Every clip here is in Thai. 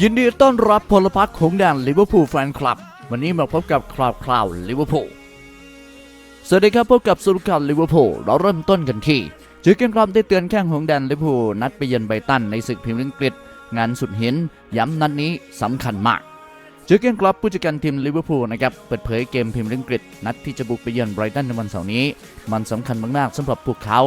ยินดีต้อนรับพลพรรคของแดนลิเวอร์พูลแฟนคลับ วันนี้มาพบกับคราวคราวลิเวอร์พูลสวัสดีครับพบกับสุรการลิเวอร์พูลเราเริ่มต้นกันที่เจอเกนคลับได้เตือนแข้งของแดนลิเวอร์พูลนัดไปเยือนไบรตันในศึกพรีเมียร์ลีกอังกฤษงานสุดหินย้ำนัดนี้สำคัญมากเจอเกนคลับผู้จัดการทีมลิเวอร์พูลนะครับเปิดเผยเกมพรีเมียร์ลีกอังกฤษนัดที่จะบุกไปเยือนไบรตันในวันเสาร์นี้ มันสำคัญมากๆสำหรับพวกเขา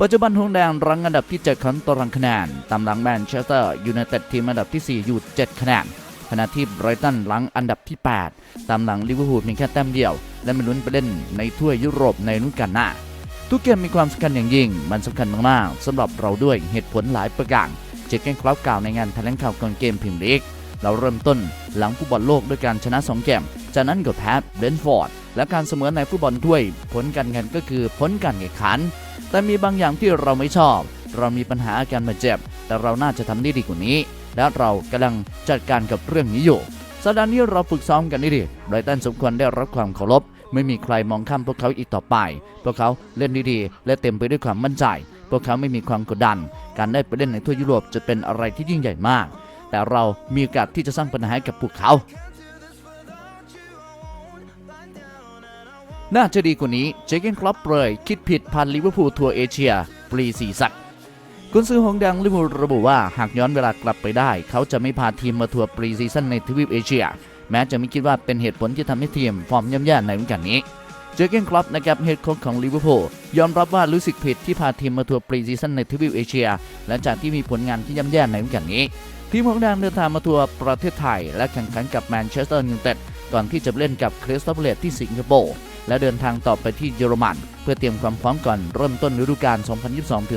ปัจจุบันหงแดงรังอันดับที่ 7ของตารางคะแนน ตามหลังแมนเชสเตอร์ยูไนเต็ดทีมอันดับที่ 4 อยู่ 7 คะแนนขณะที่ไบรตันรังอันดับที่ 8 ตามหลังลิเวอร์พูลเพียงแค่แต้มเดียว และม่ลุ้นไปเล่นในถ้วยยุโรปในฤดูกาลหน้า ทุกเกมมีความสำคัญอย่างยิ่ง มันสำคัญมากๆสำหรับเราด้วยเหตุผลหลายประการเจคเกนคลับกล่าวในงานแถลงข่าวก่อนเกมพรีเมียร์ลีกเราเริ่มต้นหลังฟุตบอลโลกด้วยการชนะ 2 เกม จากนั้นก็แพ้เบรนฟอร์ด และการเสมอในฟุตบอลถ้วยผลการแข่งขันก็คือผลการแข่งขัน แต่มีบางอย่างที่เราไม่ชอบ เรามีปัญหาอาการบาดเจ็บ แต่เราน่าจะทำได้ดีกว่านี้ และเรากำลังจัดการกับเรื่องนี้อยู่สัปดาห์นี้เราฝึกซ้อมกันด้ดีไรตันสมควรได้รับความเคารพ ไม่มีใครมองข้ามพวกเขาอีกต่อไป พวกเขาเล่นดีๆ และเต็มไปด้วยความมั่นใจ พวกเขาไม่มีความกดดัน การได้ไปเล่นในทั่วยุโรปจะเป็นอะไรที่ยิ่งใหญ่มาก แต่เรามีโอกาสที่จะสร้างปัญหาให้กับพวกเขา น่าจะดีกว่านี้เจเกนคลับเปรยคิดผิดพันลิเวอร์พูลทัวร์เอเชียปรีซีซั่นกุนซือหงแดงลิเวอร์พูลระบุว่าหากย้อนเวลากลับไปได้ เขาจะไม่พาทีมมาทัวร์ปรีซีซั่นในทวีปเอเชีย แม้จะไม่คิดว่าเป็นเหตุผลที่ทำให้ทีมฟอร์มย่ำแย่ในฤดูกาลนี้เจอเกนคลับนะครับเฮดโค้ชของลิเวอร์พูลยอมรับว่ารู้สึกผิดที่พาทีมมาทัวร์ปรีซีซั่นในทวีปเอเชียหลังจากที่มีผลงานที่ย่ำแย่ในฤดูกาลนี้ ทีมของแดงเดินทางมาทัวร์ประเทศไทย และแข่งขันกับแมนเชสเตอร์ยูไนเต็ดก่อนที่จะเล่นกับคริสตัลเลตที่สิงคโปร์ และเดินทางต่อไปที่เยอรมัน เพื่อเตรียมความพร้อมก่อนเริ่มต้นฤดูกาล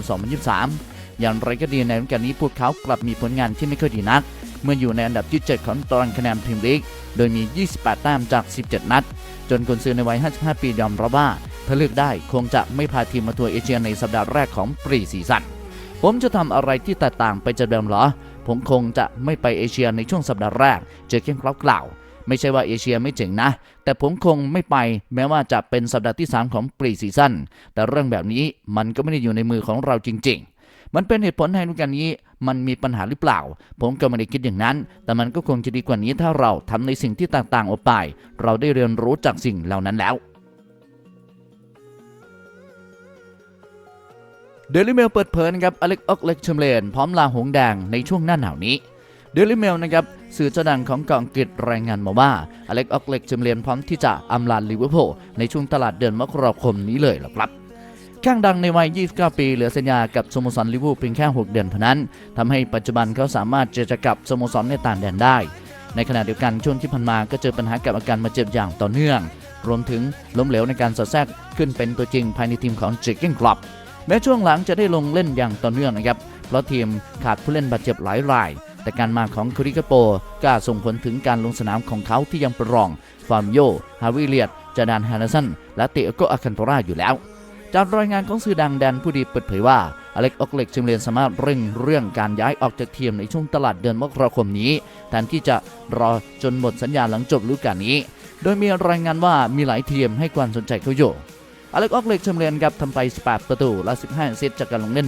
2022-2023 อย่างไรก็ดีในฤดูกาลนี้พวกเขากลับมีผลงานที่ไม่ค่อยดีนัก เมื่ออยู่ในอันดับที่ 7 ของตารางคะแนนพรีเมียร์ลีก โดยมี 28 แต้มจาก 17 นัด จนกุนซือในวัย 55 ปียอมรับว่าถ้าเลือกได้คงจะไม่พาทีมมาทัวร์เอเชียในสัปดาห์แรกของปรีซีซั่นผมจะทำอะไรที่แตกต่างไปจากเดิมหรอ ผมคงจะไม่ไปเอเชียในช่วงสัปดาห์แรก เจอเคนคลับกล่าว ไม่ใช่ว่าเอเชียไม่เจ๋งนะ แต่ผมคงไม่ไปแม้ว่าจะเป็นสัปดาห์ที่ 3 ของปรีซีซั่นแต่เรื่องแบบนี้มันก็ไม่ได้อยู่ในมือของเราจริง ๆมันเป็นเหตุผลในฤดูกาลนี้มันมีปัญหาหรือเปล่า ผมก็ไม่ได้คิดอย่างนั้น แต่มันก็คงจะดีกว่านี้ถ้าเราทำในสิ่งที่ต่างๆออกไป เราได้เรียนรู้จากสิ่งเหล่านั้นแล้วเดลิเมลเปิดเผยนะครับอเล็กออกเล็กชมเลนพร้อมลาหงแดงในช่วงหน้าหนาวนี้ เดลิเมลนะครับสื่อเจ้าดังของเกาะอังกฤษรายงานมาว่าอเล็กออกเล็กชมเลนพร้อมที่จะอำลาลิเวอร์พูลในช่วงตลาดเดือนมกราคมนี้เลยล่ะครับข้างดังในวัย 29 ปี เหลือสัญญากับสโมสรลิเวอร์พูลเพียงแค่ 6 เดือนเท่านั้นทำให้ปัจจุบันเขาสามารถเจรจากับสโมสรในต่างแดนได้ ในขณะเดียวกันช่วงที่ผ่านมาก็เจอปัญหากับอาการบาดเจ็บอย่างต่อเนื่อง รวมถึงล้มเหลวในการสอดแทรกขึ้นเป็นตัวจริงภายในทีมของเจเกนคลับแม้ช่วงหลังจะได้ลงเล่นอย่างต่อเนื่องนะครับเพราะทีมขาดผู้เล่นบาดเจ็บหลายราย แต่การมาของคริกโปก็ส่งผลถึงการลงสนามของเขาที่ยังป็นรองฟาร์มโย ฮาวิเลียดจาดานฮานาสัน และเตโกอาคันโตราอยู่แล้ว จากรายงานของสื่อดังแดนผู้ดีเปิดเผยว่าอเล็กออกเล็กชิมเลนสามารถเร่งเรื่องการย้ายออกจากทีมในช่วงตลาดเดือนมกราคมนี้แทนที่จะรอจนหมดสัญญาหลังจบฤดูกาลนี้ โดยมีรายงานว่ามีหลายทีมให้ความสนใจเขาอยู่อเล็กออกเล็กชมเรียนครับทำไป 18 ประตูและ 15เซตจากการลงเล่น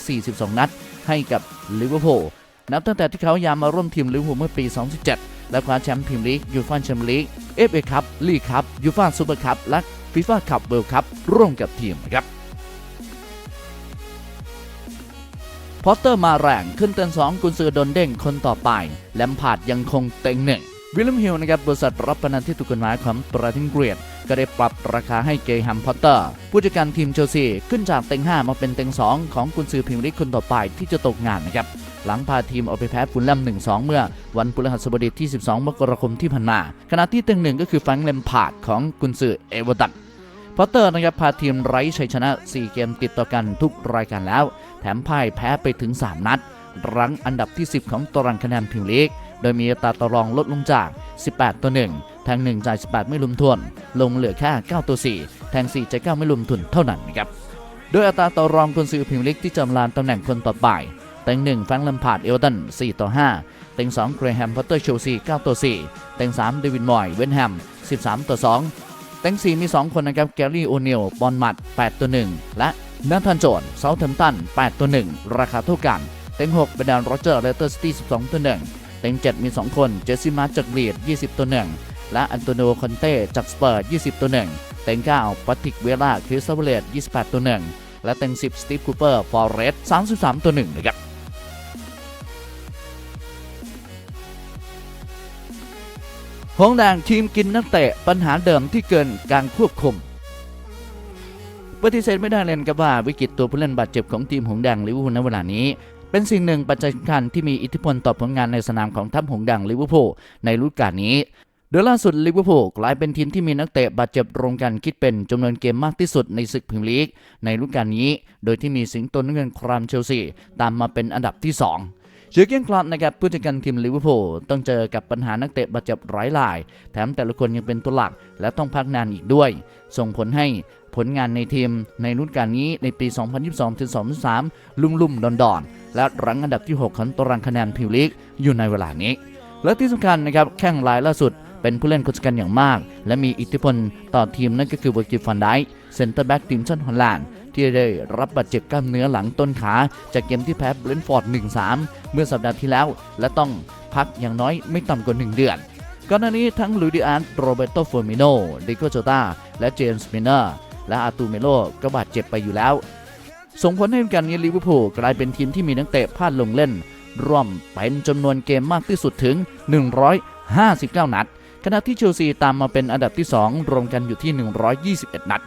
142 นัด ให้กับลิเวอร์พูล นับตั้งแต่ที่เขายายมาร่วมทีมลิเวอร์พูลเมื่อปี 2017 และคว้าแชมป์พรีเมียร์ลีกยูฟ่าแชมเปี้ยนลีกเอฟเอคัพลีกคัพยูฟ่าซูเปอร์คัพและฟีฟ่าคัพเวิลด์คัพร่วมกับทีมนะครับพอตเตอร์มาแรงขึ้นเตือน2กุนซือโดนเด้งคนต่อไป แลมพาร์ดยังคงเต็งหนึ่งวิลเลมฮิลนะครับบริษัทรับประนันที่ถูกกฎหมายของประเทศอังกฤษก็ได้ปรับราคาให้เกย์ฮัมพอตเตอร์ ผู้จัดการทีมเชลซี ขึ้นจากเต็ง 5 มาเป็นเต็ง 2 ของกุนซือพรีเมียร์ลีกคนต่อไปที่จะตกงานนะครับ หลังพาทีมออกไปแพ้ฟุลแลม1-2 เมื่อวันพฤหัสบดีที่ 12 มกราคมที่ผ่านมาขณะที่ต็งหนึ่งก็คือแฟรงค์แลมพาดของกุนซือเอเวอร์ตันพอตเตอร์นะครับพาทีมไร้ชัยชนะ 4 เกมติดต่อกันทุกรายการแล้ว แถมพ่ายแพ้ไปถึง 3 นัด รั้งอันดับที่ 10 ของตารางคะแนนพรีเมียร์ลีก โดยมีอัตราต่อรองลดลงจาก 18 ต่อ 1 แทง 1 จ่าย 18 ไม่รวมทวนลงเหลือแค่ 9 ต่อ 4 แทง 4 จ่าย 9 ไม่รวมทุนเท่านั้นนะครับ โดยอัตราต่อรองคนซื้อพรีเมียร์ลีกที่จำลานตำแหน่งคนต่อไป เต็ง1แฟรงค์แลมพาร์ดเอเวอร์ตัน4ต่อ5เต็ง2เกรแฮมพอตเตอร์เชลซี9ต่อ4เต็ง3เดวิดมอยเวนแฮม 13 ต่อ 2 เต็ง 4 มี 2 คนนะครับแกลลี่โอเนลบอลมัด 8 ต่อ 1 และนาธานโจนเซาเท์แฮมป์ตัน 8 ต่อ 1 ราคาเท่ากัน เต็ง 6 เป็นดานโรเจอร์เลสเตอร์ซิตี้ 12 ต่อ 1 เต็ง 7 มี 2 คน เจสซี่มาร์จากลีด 20ตัว1และอันโตนิโอคอนเต้จากสเปอร์ 20ตัว1เต็ง 9ปัติกเวล่าคริสตาเวเลต28ตัว1และเต็ง 10 สตีฟคูเปอร์ฟอร์เรส33ตัว1นะครับ หงแดงทีมกินนักเตะปัญหาเดิมที่เกินการควบคุมปฏิเสธไม่ได้เลยนะครับว่าวิกฤตตัวผู้เล่นบาดเจ็บของทีมหงแดงลิเวอร์พูลในเวลานี้ เป็นสิ่งหนึ่งปัจจัยสำคัญที่มีอิทธิพลต่อผลงานในสนามของทัพหงแดงลิเวอร์พูลในฤดูกาลนี้โดยล่าสุดลิเวอร์พูลกลายเป็นทีมที่มีนักเตะบาดเจ็บรวมกันคิดเป็นจำนวนเกมมากที่สุดในศึกพรีเมียร์ลีกในฤดูกาลนี้ โดยที่มีสิงโตน้ำเงินครามเชลซีตามมาเป็นอันดับที่ 2 เชอเกียนคลับนะครับผู้จัดการทีมลิเวอร์พูลต้องเจอกับปัญหานักเตะบาดเจ็บหลายราย แถมแต่ละคนยังเป็นตัวหลักและต้องพักนานอีกด้วย ส่งผลให้ผลงานในทีมในรุ่นการนี้ในปี 2022-2023 ลุ่มลุ่มดอนดอนๆ และรั้งอันดับที่ 6 ของตารางคะแนนพรีเมียร์ลีกอยู่ในเวลานี้ และที่สำคัญนะครับแข้งรายล่าสุดเป็นผู้เล่นคนสำคัญอย่างมาก และมีอิทธิพลต่อทีมนั่นก็คือเวอร์กิฟฟันไดเซนเตอร์แบ็กทีมชาติฮอลแลนด์ ที่ได้รับบาดเจ็บกล้ามเนื้อหลังต้นขา จากเกมที่แพ้เบรนฟอร์ด 1-3 เมื่อสัปดาห์ที่แล้ว และต้องพักอย่างน้อยไม่ต่ำกว่า 1 เดือนก่อนหน้านี้ทั้งลูดิอันโรเบโตฟอร์มิโนดิโกโจตาและเจมส์มินเนอร์และอาตูเมโลก็บาดเจ็บไปอยู่แล้วส่งผลให้การนี้ลิเวอร์พูลกลายเป็นทีมที่มีนักเตะพลาดลงเล่นร่วมเป็นจำนวนเกมมากที่สุดถึง 159 นัด ขณะที่เชลซีตามมาเป็นอันดับที่ 2 รวมกันอยู่ที่ 121 นัด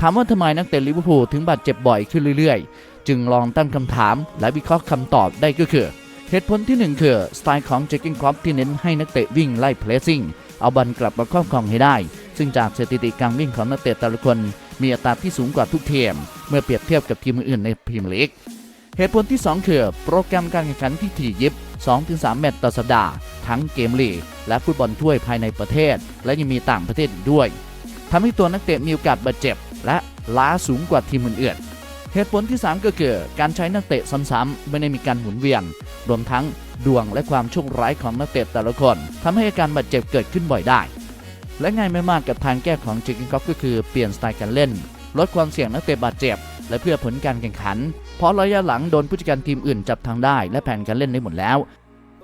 ถามว่าทำไมนักเตะลิเวอร์พูลถึงบาดเจ็บบ่อยขึ้นเรื่อยๆ จึงลองตั้งคำถามและวิเคราะห์คำตอบได้ก็คือ เหตุผลที่หนึ่งคือ สไตล์ของเจคกินครอปที่เน้นให้นักเตะวิ่งไล่เพลสซิ่งเอาบอลกลับมาครอบครองให้ได้ ซึ่งจากสถิติการวิ่งของนักเตะแต่ละคน มีอัตราที่สูงกว่าทุกทีมเมื่อเปรียบเทียบกับทีมอื่นในพรีเมียร์ลีกเหตุผลที่ 2 คือ โปรแกรมการแข่งขันที่ถี่ยิบ 2-3 แมตช์ต่อสัปดาห์ ทั้งเกมลีก และฟุตบอลถ้วยภายในประเทศ และยังมีต่างประเทศด้วยทำให้ตัวนักเตะมีโอกาสบาดเจ็บ และล้าสูงกว่าทีมอื่นๆเหตุผลที่ 3 ก็คือการใช้นักเตะซ้ำๆไม่ได้มีการหมุนเวียน รวมทั้งดวงและความโชคร้ายของนักเตะแต่ละคนทำให้อาการบาดเจ็บเกิดขึ้นบ่อยได้ และง่ายไม่มากกับทางแก้ของจิกินกอฟก็คือเปลี่ยนสไตล์การเล่น ลดความเสี่ยงนักเตะบาดเจ็บ และเพื่อผลการแข่งขัน เพราะระยะหลังโดนผู้จัดการทีมอื่นจับทางได้ และแผนการเล่นได้หมดแล้ว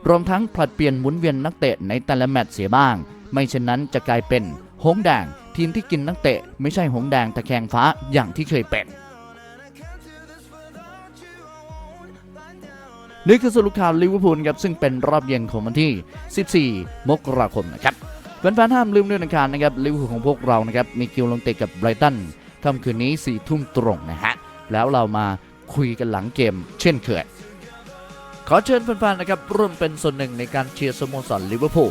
รวมทั้งผลัดเปลี่ยนหมุนเวียนนักเตะในแต่ละแมตช์เสียบ้าง ไม่เช่นนั้นจะกลายเป็น หงแดง ทีมที่กินนักเตะ ไม่ใช่หงแดงตะแคงฟ้าอย่างที่เคยเป็นนี่คือสรุปข่าวลิเวอร์พูลครับซึ่งเป็นรอบเย็นของวันที่ 14 มกราคมนะครับแฟนๆห้ามลืมด้วยนะครับนะครับลิเวอร์พูลของพวกเรานะครับมีคิวลงเตะกับไบรตันค่ำคืนนี้4ทุ่มตรงนะฮะแล้วเรามาคุยกันหลังเกม เช่นเคยขอเชิญแฟนๆนะครับร่วมเป็นส่วนหนึ่งในการเชียร์สโมสรลิเวอร์พูล